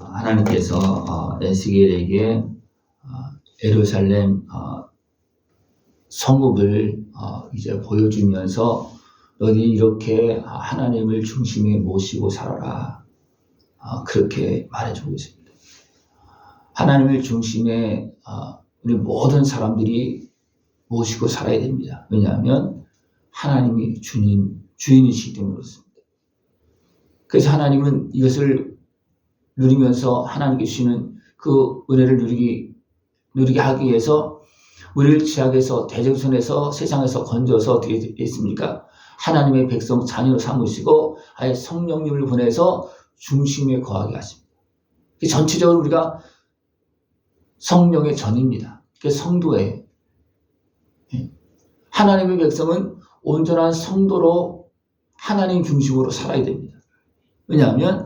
어, 하나님께서 어, 에스겔에게 어, 예루살렘 어, 성읍을 어, 이제 보여주면서 너희 이렇게 하나님을 중심에 모시고 살아라. 어, 그렇게 말해주고 있습니다. 하나님을 중심에 어, 우리 모든 사람들이 모시고 살아야 됩니다. 왜냐하면 하나님이 주님, 주인이시기 때문에 그렇습니다. 그래서 하나님은 이것을 누리면서 하나님께 주시는 그 은혜를 누리기, 누리게 하기 위해서 우리를 지약에서 대적선에서 세상에서 건져서 어떻게 했습니까? 하나님의 백성 자녀로 삼으시고 아예 성령님을 보내서 중심에 거하게 하십니다. 전체적으로 우리가 성령의 전입니다. 그게 성도예요. 예. 하나님의 백성은 온전한 성도로 하나님 중심으로 살아야 됩니다. 왜냐하면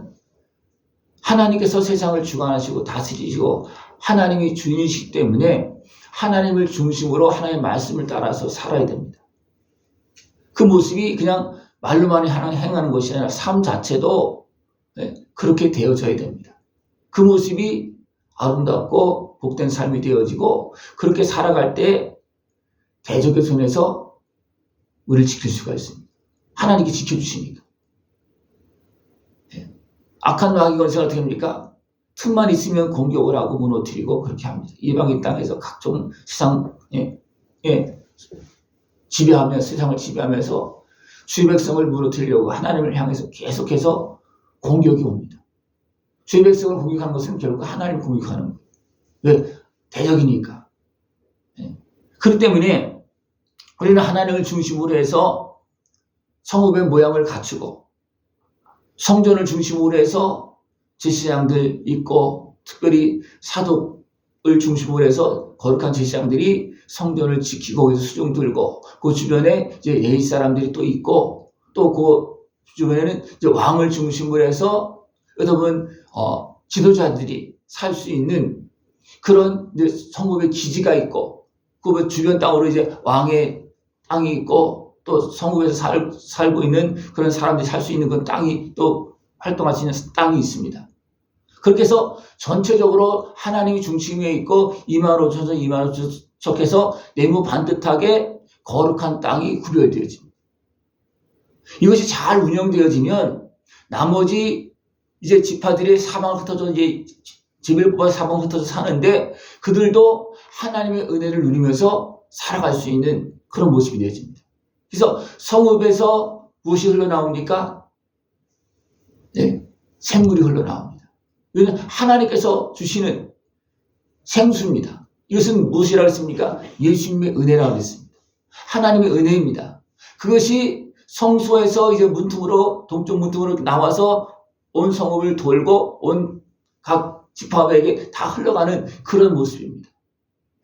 하나님께서 세상을 주관하시고 다스리시고 하나님이 주인이시기 때문에 하나님을 중심으로 하나님의 말씀을 따라서 살아야 됩니다. 그 모습이 그냥 말로만 하나님 행하는 것이 아니라 삶 자체도 예, 그렇게 되어져야 됩니다. 그 모습이 아름답고 복된 삶이 되어지고 그렇게 살아갈 때 대적의 손에서 우리를 지킬 수가 있습니다. 하나님께 지켜주시니까. 예. 악한 마귀 권세가 어떻게 합니까? 틈만 있으면 공격을 하고 무너뜨리고 그렇게 합니다. 이방인 땅에서 각종 세상, 예, 예, 지배하며 세상을 지배하면서 주의 백성을 무너뜨리려고 하나님을 향해서 계속해서 공격이 옵니다. 주의 백성을 공격하는 것은 결국 하나님을 공격하는 거예요. 왜? 대적이니까. 예. 그렇기 때문에 우리는 하나님을 중심으로 해서 성읍의 모양을 갖추고 성전을 중심으로 해서 제사장들 있고 특별히 사독을 중심으로 해서 거룩한 제사장들이 성전을 지키고 거기서 수종 들고 그 주변에 이제 예의 사람들이 또 있고 또 그 주변에는 이제 왕을 중심으로 해서 여러분 어, 지도자들이 살 수 있는 그런 성읍의 기지가 있고 그 주변 땅으로 이제 왕의 땅이 있고 또 성읍에서 살, 살고 있는 그런 사람들이 살 수 있는 그 땅이 또 활동할 수 있는 땅이 있습니다. 그렇게 해서 전체적으로 하나님이 중심에 있고 2만 5천서 2만 5천석해서 네모 반듯하게 거룩한 땅이 구별되어집니다. 이것이 잘 운영되어지면 나머지 이제 지파들이 사방 흩어져 이제 집을 뽑아 사방 흩어져 사는데 그들도 하나님의 은혜를 누리면서 살아갈 수 있는 그런 모습이 되어집니다. 그래서 성읍에서 무엇이 흘러나옵니까? 네, 샘물이 흘러나옵니다. 이는 하나님께서 주시는 생수입니다. 이것은 무엇이라고 했습니까? 예수님의 은혜라고 했습니다. 하나님의 은혜입니다. 그것이 성소에서 이제 문틈으로 동쪽 문틈으로 나와서 온 성읍을 돌고 온 각 지파에게 다 흘러가는 그런 모습입니다.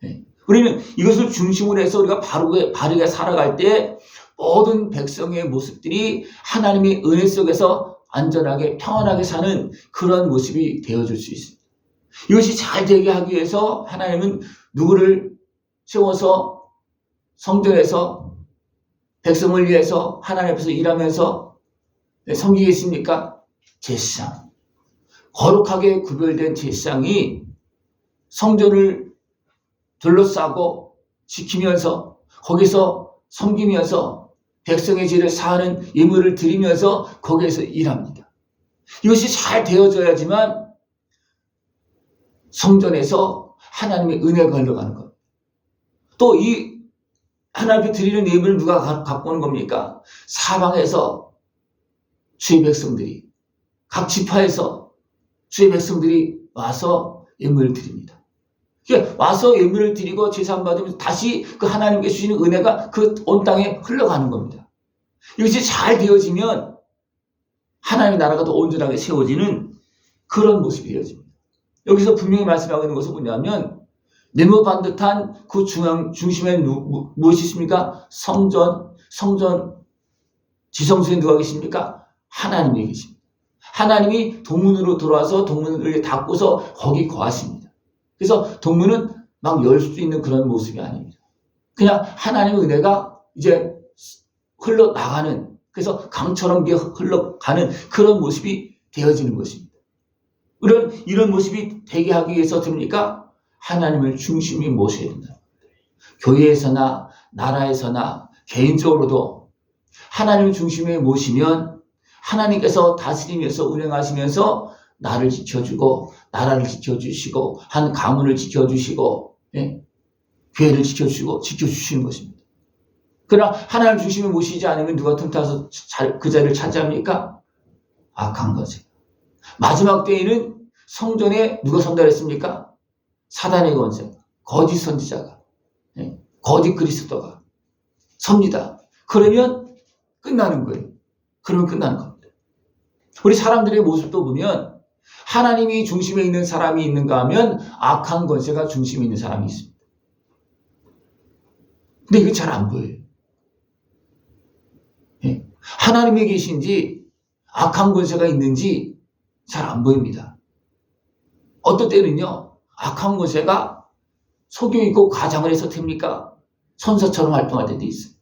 네. 우리는 이것을 중심으로 해서 우리가 바르게, 바르게 살아갈 때 모든 백성의 모습들이 하나님의 은혜 속에서 안전하게 평안하게 사는 그런 모습이 되어줄 수 있습니다. 이것이 잘 되게 하기 위해서 하나님은 누구를 세워서 성전에서 백성을 위해서 하나님 앞에서 일하면서 섬기겠습니까? 제사장. 거룩하게 구별된 제사장이 성전을 둘러싸고 지키면서 거기서 섬기면서 백성의 죄를 사하는 예물을 드리면서 거기에서 일합니다. 이것이 잘 되어져야지만 성전에서 하나님의 은혜가 흘러가는 겁니다. 또 이 하나님께 드리는 예물을 누가 갖고 오는 겁니까? 사방에서 주의 백성들이 각 지파에서 주의 백성들이 와서 예물을 드립니다. 와서 예물을 드리고 제사 받으면 다시 그 하나님께 주시는 은혜가 그 온 땅에 흘러가는 겁니다. 이것이 잘 되어지면 하나님의 나라가 더 온전하게 세워지는 그런 모습이 되어집니다. 여기서 분명히 말씀하고 있는 것은 뭐냐면 네모 반듯한 그 중앙 중심에 누, 무엇이 있습니까? 성전, 성전 지성소에 누가 계십니까? 하나님이 계십니다. 하나님이 동문으로 들어와서 동문을 닫고서 거기 거하십니다. 그래서 동문은 막 열 수 있는 그런 모습이 아닙니다. 그냥 하나님의 은혜가 이제 흘러나가는, 그래서 강처럼 흘러가는 그런 모습이 되어지는 것입니다. 그런 이런 모습이 되게 하기 위해서 됩니까? 하나님을 중심이 모셔야 된다. 교회에서나 나라에서나 개인적으로도 하나님을 중심에 모시면 하나님께서 다스리면서 운행하시면서 나를 지켜주고 나라를 지켜주시고 한 가문을 지켜주시고 예? 교회를 지켜주시고 지켜주시는 것입니다. 그러나 하나님 중심에 모시지 않으면 누가 틈타서 자- 그 자리를 차지합니까? 악한 거지. 마지막 때에는 성전에 누가 선달했습니까? 사단의 권세, 거짓 선지자가, 예? 거짓 그리스도가 섭니다. 그러면 끝나는 거예요. 그러면 끝나는 겁니다. 우리 사람들의 모습도 보면 하나님이 중심에 있는 사람이 있는가 하면 악한 권세가 중심에 있는 사람이 있습니다. 근데 이게 잘안 보여요. 예. 하나님이 계신지 악한 권세가 있는지 잘 안 보입니다. 어떨 때는요, 악한 권세가 속여 있고 가장을 해서 됩니까? 선사처럼 활동할 때도 있어요.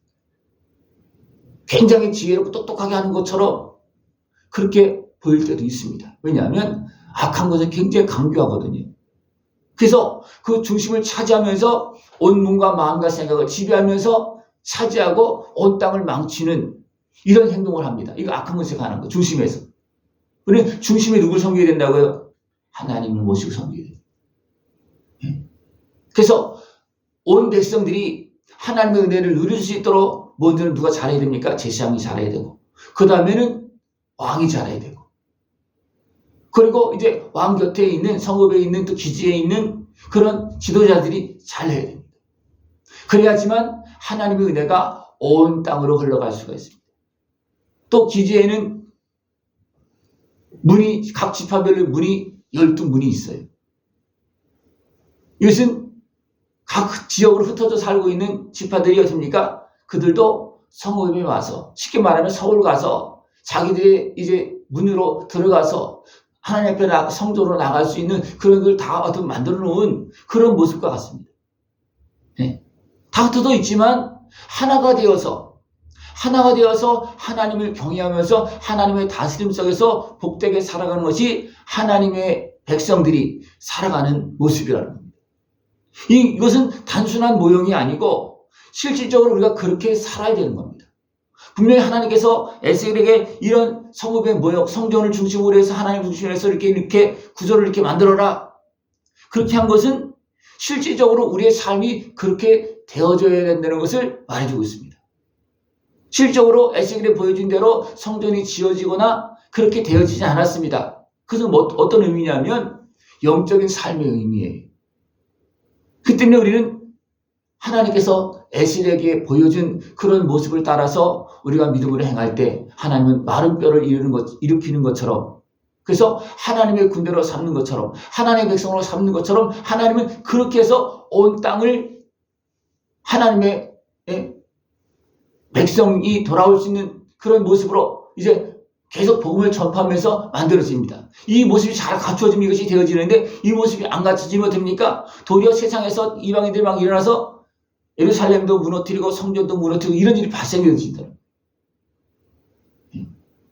굉장히 지혜롭고 똑똑하게 하는 것처럼 그렇게 보일 때도 있습니다. 왜냐하면 악한 것은 굉장히 강교하거든요. 그래서 그 중심을 차지하면서 온 몸과 마음과 생각을 지배하면서 차지하고 온 땅을 망치는 이런 행동을 합니다. 이거 악한 것에 관한 거, 중심에서. 우리 중심에 누굴 섬겨야 된다고요? 하나님을 모시고 섬겨야 돼요. 예? 그래서 온 백성들이 하나님의 은혜를 누릴 수 있도록 먼저는 누가 잘해야 됩니까? 제사장이 잘해야 되고, 그 다음에는 왕이 잘해야 되고, 그리고 이제 왕 곁에 있는 성읍에 있는 또 기지에 있는 그런 지도자들이 잘 해야 됩니다. 그래야지만 하나님의 은혜가 온 땅으로 흘러갈 수가 있습니다. 또 기지에는 문이 각 지파별로 문이 12문이 있어요. 이것은 각 지역으로 흩어져 살고 있는 지파들이 어떻습니까? 그들도 성읍에 와서 쉽게 말하면 서울 가서 자기들의 이제 문으로 들어가서 하나님 앞에 나, 성도로 나갈 수 있는 그런 걸 다 어떤 만들어 놓은 그런 모습과 같습니다. 네. 다 흩어져 있지만 하나가 되어서 하나가 되어서 하나님을 경외하면서 하나님의 다스림 속에서 복되게 살아가는 것이 하나님의 백성들이 살아가는 모습이라는 겁니다. 이, 이것은 단순한 모형이 아니고 실질적으로 우리가 그렇게 살아야 되는 겁니다. 분명히 하나님께서 에스겔에게 이런 성읍의 모형, 성전을 중심으로 해서 하나님 중심으로 해서 이렇게 이렇게 구조를 이렇게 만들어라. 그렇게 한 것은 실질적으로 우리의 삶이 그렇게 되어져야 된다는 것을 말해주고 있습니다. 실적으로 에스겔에 보여준 대로 성전이 지어지거나 그렇게 되어지지 않았습니다. 그것은 뭐, 어떤 의미냐면 영적인 삶의 의미예요. 그 때문에 우리는 하나님께서 에스겔에게 보여준 그런 모습을 따라서 우리가 믿음으로 행할 때 하나님은 마른 뼈를 일으키는, 것, 일으키는 것처럼 그래서 하나님의 군대로 삼는 것처럼 하나님의 백성으로 삼는 것처럼 하나님은 그렇게 해서 온 땅을 하나님의 예? 백성이 돌아올 수 있는 그런 모습으로 이제 계속 복음을 전파하면서 만들어집니다. 이 모습이 잘 갖추어지면 이것이 되어지는데 이 모습이 안 갖춰지면 됩니까? 도리어 세상에서 이방인들이 막 일어나서 예루살렘도 무너뜨리고 성전도 무너뜨리고 이런 일이 발생해진다.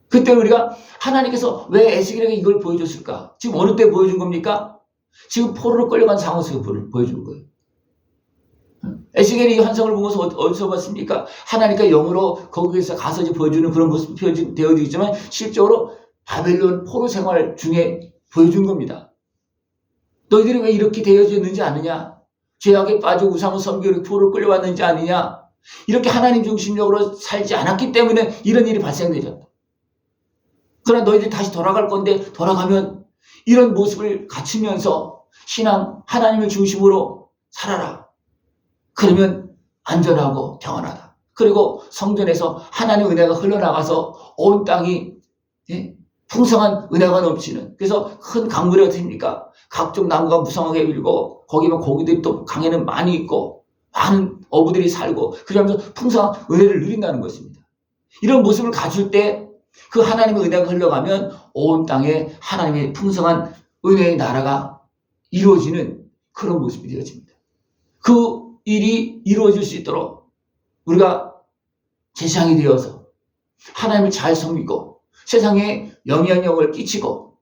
그때 우리가 하나님께서 왜 에스겔에게 이걸 보여줬을까? 지금 어느 때 보여준 겁니까? 지금 포로로 끌려간 상황 속에 보여준 거예요. 에스겔이 이 환상을 보고서 어- 어디서 봤습니까? 하나님과 영으로 거기에서 가서 이제 보여주는 그런 모습이 표현- 되어지지만 실적으로 바벨론 포로 생활 중에 보여준 겁니다. 너희들이 왜 이렇게 되어졌는지 아느냐? 죄악에 빠져 우상을 섬기고 포로를 끌려왔는지 아느냐? 이렇게 하나님 중심적으로 살지 않았기 때문에 이런 일이 발생되졌다. 그러나 너희들이 다시 돌아갈 건데 돌아가면 이런 모습을 갖추면서 신앙 하나님을 중심으로 살아라. 그러면 안전하고 평안하다. 그리고 성전에서 하나님의 은혜가 흘러나가서 온 땅이 예? 풍성한 은혜가 넘치는 그래서 큰 강물이 어떻습니까? 각종 나무가 무성하게 밀고 거기면 고기들이 또 강에는 많이 있고 많은 어부들이 살고 그러면서 풍성한 은혜를 누린다는 것입니다. 이런 모습을 갖출 때그 하나님의 은혜가 흘러가면 온 땅에 하나님의 풍성한 은혜의 나라가 이루어지는 그런 모습이 되어집니다. 그 일이 이루어질 수 있도록 우리가 제상이 되어서 하나님을 잘 섬기고 세상에 영향력을 끼치고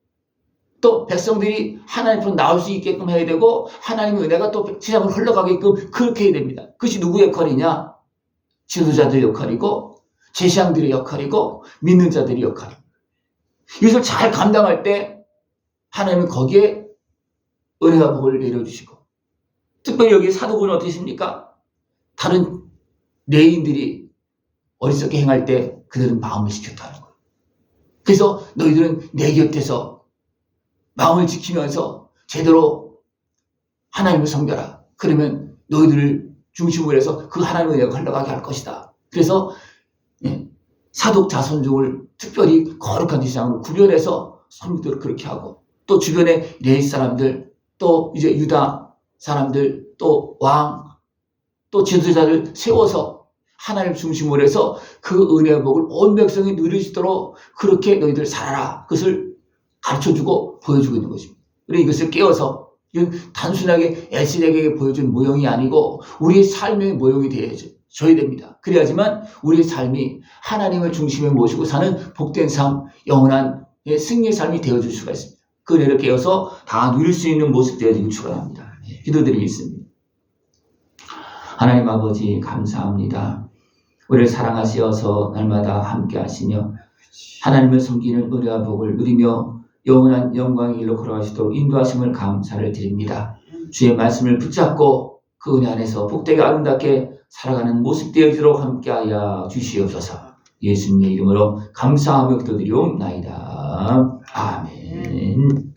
또 백성들이 하나님 앞으로 나올 수 있게끔 해야 되고 하나님의 은혜가 또 세상을 흘러가게끔 그렇게 해야 됩니다. 그것이 누구의 역할이냐? 지도자들의 역할이고 제사장들의 역할이고 믿는 자들의 역할입니다. 이것을 잘 감당할 때 하나님은 거기에 은혜와 복을 내려주시고 특별히 여기 사도군은 어떠십니까? 다른 레인들이 어리석게 행할 때 그들은 마음을 거예요. 그래서 너희들은 내 곁에서 마음을 지키면서 제대로 하나님을 섬겨라. 그러면 너희들을 중심으로 해서 그 하나님의 은혜가 흘러가게 할 것이다. 그래서 예, 사독 자손족을 특별히 거룩한 지상으로 구별해서 섬기도록 그렇게 하고 또 주변에 레이 사람들 또 이제 유다 사람들 또 왕 또 지도자를 세워서 하나님 중심으로 해서 그 은혜의 복을 온 백성이 누릴 수 있도록 그렇게 너희들 살아라. 그것을 가르쳐주고 보여주고 있는 것입니다. 우리 이것을 깨워서 이건 단순하게 에스겔에게 보여준 모형이 아니고 우리의 삶의 모형이 되어줘야 됩니다. 그래야지만 우리의 삶이 하나님을 중심에 모시고 사는 복된 삶, 영원한 예, 승리의 삶이 되어줄 수가 있습니다. 그 은혜를 깨워서 다 누릴 수 있는 모습 되어지길 축원합니다. 예, 기도드리겠습니다. 하나님 아버지 감사합니다. 우리를 사랑하시어서 날마다 함께 하시며 하나님을 섬기는 은혜와 복을 누리며 영원한 영광의 길로 걸어가시도록 인도하심을 감사를 드립니다. 주의 말씀을 붙잡고 그 은혜 안에서 복되게 아름답게 살아가는 모습 되어지도록 함께하여 주시옵소서. 예수님의 이름으로 감사하며 기도드리옵나이다. 아멘.